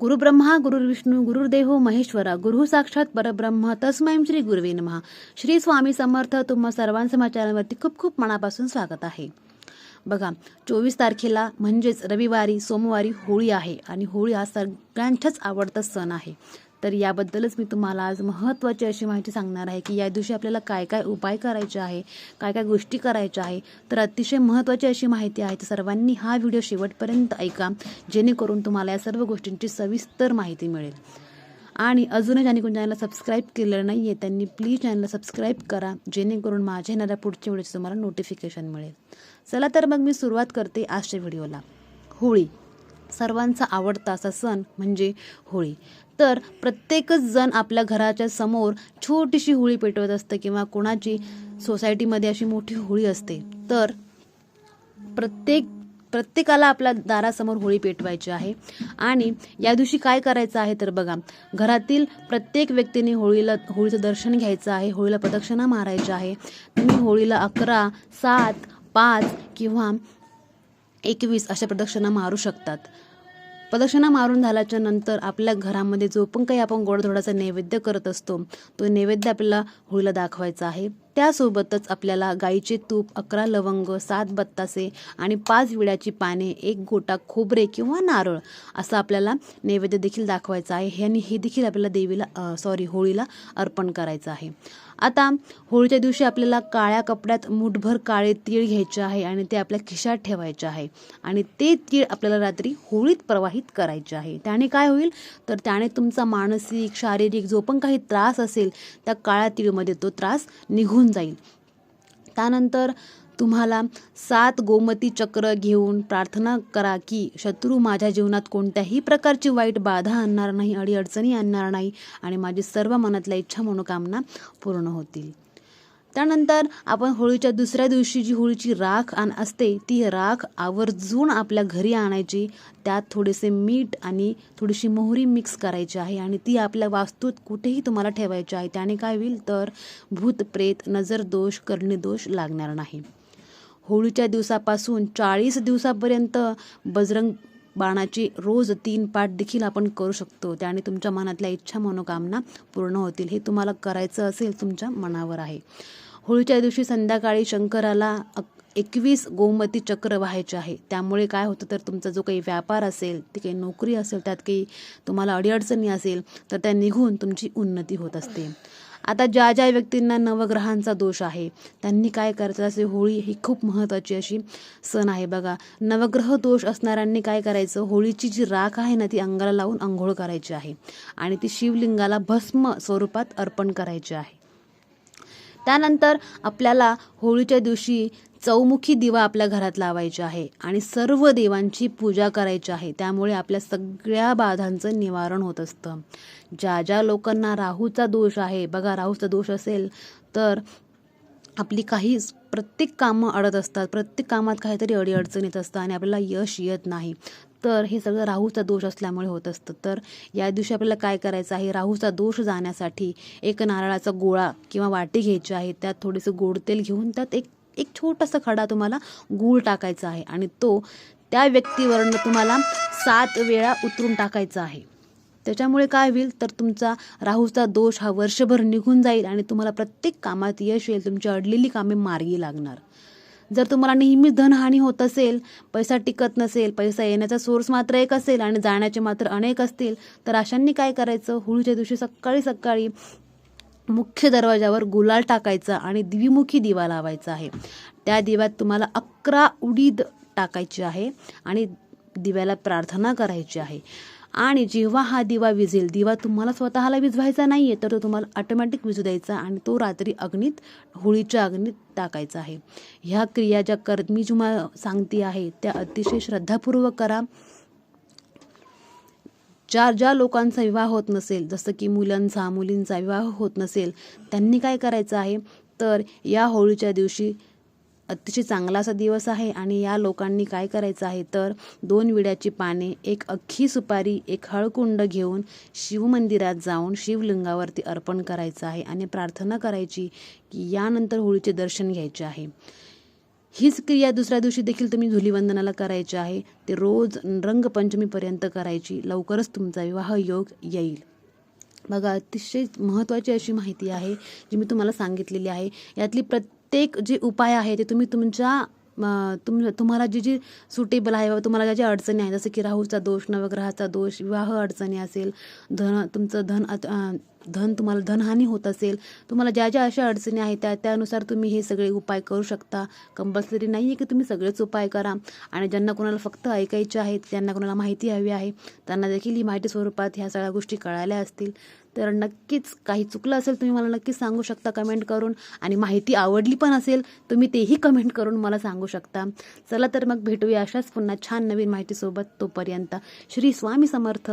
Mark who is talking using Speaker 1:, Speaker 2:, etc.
Speaker 1: गुरुब्रह्मा गुरुर्विष्णू गुरुर्देव महेश्वरा गुरु साक्षात परब्रह्म तस्मै श्री गुरुवे नमः. श्री स्वामी समर्थ तुम्हा सर्वांचं माझ्या चॅनलवरती खूप खूप मनापासून स्वागत आहे. बघा चोवीस तारखेला म्हणजेच रविवारी सोमवारी होळी आहे आणि होळी हा सगळ्यांच्याच आवडता सण आहे. तर याबद्दलच मी तुम्हाला आज महत्त्वाची अशी माहिती सांगणार आहे की या दिवशी आपल्याला काय काय उपाय करायचे आहे काय काय गोष्टी करायच्या आहे. तर अतिशय महत्त्वाची अशी माहिती आहे. तर सर्वांनी हा व्हिडिओ शेवटपर्यंत ऐका. जेणेकरून तुम्हाला या सर्व गोष्टींची सविस्तर माहिती मिळेल. आणि अजूनही ज्यांनी कोणी चॅनलला सबस्क्राईब केलेलं नाही आहे त्यांनी प्लीज चॅनलला सबस्क्राईब करा. जेणेकरून माझ्या येणाऱ्या पुढच्या व्हिडिओचं तुम्हाला नोटिफिकेशन मिळेल. चला तर मग मी सुरुवात करते आजच्या व्हिडिओला. होळी. सर्वांचा आवडता असा सण म्हणजे होळी. तर प्रत्येकच जण आपल्या घराच्या समोर छोटीशी होळी पेटवत असतं किंवा कोणाची सोसायटीमध्ये अशी मोठी होळी असते. तर प्रत्येक प्रत्येकाला आपल्या दारासमोर होळी पेटवायची आहे. आणि या दिवशी काय करायचं आहे तर बघा घरातील प्रत्येक व्यक्तीने होळीला होळीचं दर्शन घ्यायचं आहे होळीला प्रदक्षिणा मारायची आहे. तुम्ही होळीला अकरा सात पाच किंवा एकवीस अशा प्रदक्षिणा मारू शकतात. प्रदक्षिणा मारून झाल्याच्यानंतर आपल्या घरामध्ये जो पण काही आपण गोडधोडाचा नैवेद्य करत असतो तो नैवेद्य आपल्याला होळीला दाखवायचा आहे. त्यासोबतच आपल्याला गाईचे तूप अकरा लवंग सात बत्तासे आणि पाच विड्याची पाने एक गोटा खोबरे किंवा नारळ असं आपल्याला नैवेद्य देखील दाखवायचं आहे. हे आणि हे देखील आपल्याला देवीला सॉरी होळीला अर्पण करायचं आहे. आता होळीच्या दिवशी आपल्याला काळ्या कपड्यात मुठभर काळे तीळ घ्यायचे आहे आणि ते आपल्या खिशात ठेवायचे आहे. आणि ते तीळ आपल्याला रात्री होळीत प्रवाहित करायचे आहे. त्याने काय होईल? तर त्याने तुमचा मानसिक शारीरिक जो पण काही त्रास असेल त्या काळ्या तीळमध्ये तो त्रास निघून जाईल. त्यानंतर तुम्हाला सात गोमती चक्र घेऊन प्रार्थना करा की शत्रू माझ्या जीवनात कोणत्याही प्रकारची वाईट बाधा आणणार नाही अडीअडचणी आणणार नाही आणि माझी सर्व मनातल्या इच्छा मनोकामना पूर्ण होतील. त्यानंतर आपण होळीच्या दुसऱ्या दिवशी जी होळीची राख आण असते ती राख आवर्जून आपल्या घरी आणायची. त्यात थोडेसे मीठ आणि थोडीशी मोहरी मिक्स करायची आहे आणि ती आपल्या वास्तूत कुठेही तुम्हाला ठेवायची आहे. त्याने काय होईल? तर भूत प्रेत नजर दोष करणी दोष लागणार नाही. होळीच्या दिवसापासून चाळीस दिवसापर्यंत बजरंग बाणाची रोज तीन पाठ देखील आपण करू शकतो. त्याने तुमच्या मनातल्या इच्छा मनोकामना पूर्ण होतील. हे तुम्हाला करायचं असेल तुमच्या मनावर आहे. होळीच्या दिवशी संध्याकाळी शंकराला एकवीस गोमती चक्र व्हायचे आहे. त्यामुळे काय होतं तर तुमचा जो काही व्यापार असेल ती काही नोकरी असेल त्यात काही तुम्हाला अडीअडचणी असेल तर त्या निघून तुमची उन्नती होत असते. आता ज्या ज्या व्यक्तींना नवग्रहांचा दोष आहे त्यांनी काय करायचं असे होळी ही खूप महत्त्वाची अशी सण आहे बघा. नवग्रह दोष असणाऱ्यांनी काय करायचं होळीची जी राख आहे ना ती अंगाला लावून आंघोळ करायची आहे. आणि ती शिवलिंगाला भस्म स्वरूपात अर्पण करायची आहे. त्यानंतर आपल्याला होळीच्या दिवशी चौमुखी दिवा आपल्या घरात लावायचा आहे आणि सर्व देवांची पूजा करायची आहे. त्यामुळे आपल्या सगळ्या बाधांचं निवारण होत असतं. ज्या ज्या लोकांना राहूचा दोष आहे बघा राहूचा दोष असेल तर आपली काहीच प्रत्येक कामं अडत असतात. प्रत्येक कामात काहीतरी अडीअडचण येत असतं आणि आपल्याला यश येत नाही. तर हे सगळं राहूचा दोष असल्यामुळे होत असतं. तर या दिवशी आपल्याला काय करायचं आहे? राहूचा दोष जाण्यासाठी एक नारळाचा गोळा किंवा वाटी घ्यायची आहे. त्यात थोडेसे गोड तेल घेऊन त्यात एक एक छोटासा खडा तुम्हाला गूळ टाकायचा आहे आणि तो त्या व्यक्तीवरनं तुम्हाला सात वेळा उतरून टाकायचा आहे. त्याच्यामुळे काय होईल? तर तुमचा राहूचा दोष हा वर्षभर निघून जाईल आणि तुम्हाला प्रत्येक कामात यश येईल. तुमची अडलेली कामे मार्गी लागणार. जर तुम्हाला नेहमीच धनहानी होत असेल पैसा टिकत नसेल पैसा येण्याचा सोर्स मात्र एक असेल आणि जाण्याचे मात्र अनेक असतील तर अशांनी काय करायचं? होळीच्या दिवशी सकाळी सकाळी मुख्य दरवाजावर गुलाल टाकायचा आणि द्विमुखी दिवा लावायचा आहे. त्या दिव्यात तुम्हाला अकरा उडीद टाकायची आहे आणि दिव्याला प्रार्थना करायची आहे. आणि जेव्हा हा दिवा विजेल दिवा तुम्हाला स्वतःला विझवायचा नाही आहे तर तो तुम्हाला ऑटोमॅटिक विजू द्यायचा आणि तो रात्री अग्नीत होळीच्या अग्नीत टाकायचा आहे. ह्या क्रिया ज्या कर मी तुम्हाला सांगते आहे त्या अतिशय श्रद्धापूर्वक करा. ज्या ज्या लोकांचा विवाह होत नसेल जसं की मुलांचा मुलींचा विवाह होत नसेल त्यांनी काय करायचं आहे? तर या होळीच्या दिवशी अतिशय चांगला असा दिवस आहे आणि या लोकांनी काय करायचं आहे तर दोन विड्याची पाने एक अख्खी सुपारी एक हळकुंड घेऊन शिवमंदिरात जाऊन शिवलिंगावरती अर्पण करायचं आहे आणि प्रार्थना करायची की यानंतर होळीचे दर्शन घ्यायचे आहे. हीच क्रिया दुसऱ्या दिवशी देखील तुम्ही धुलीवंदनाला करायची आहे. ते रोज रंगपंचमीपर्यंत करायची. लवकरच तुमचा विवाह योग येईल. बघा अतिशय महत्त्वाची अशी माहिती आहे जी मी तुम्हाला सांगितलेली आहे. यातली प्रत्येक जे उपाय आहे ते तुम्ही तुमच्या तुम तुम्हाला जी जी सुटेबल आहे व तुम्हाला ज्या ज्या अडचणी आहेत जसं की राहूचा दोष नवग्रहाचा दोष विवाह अडचणी असेल धन तुमचं धन अत- धन तुम्हाला धनहानी होत असेल तुम्हाला ज्या ज्या अशा अडचणी आहेत त्या त्यानुसार तुम्ही हे सगळे उपाय करू शकता. कंपल्सरी नाही आहे की तुम्ही सगळेच उपाय करा. आणि ज्यांना कोणाला फक्त ऐकायचे आहेत ज्यांना कोणाला माहिती हवी आहे त्यांना देखील ही माहिती स्वरूपात ह्या सगळ्या गोष्टी कळाल्या असतील. तर नक्कीच काही चुकलं असेल तुम्ही मला नक्कीच सांगू शकता कमेंट करून. आणि माहिती आवडली पण असेल तुम्ही तेही कमेंट करून मला सांगू शकता. चला तर मग भेटूया अशाच पुन्हा छान नवीन माहितीसोबत तोपर्यंत. श्री स्वामी समर्थ.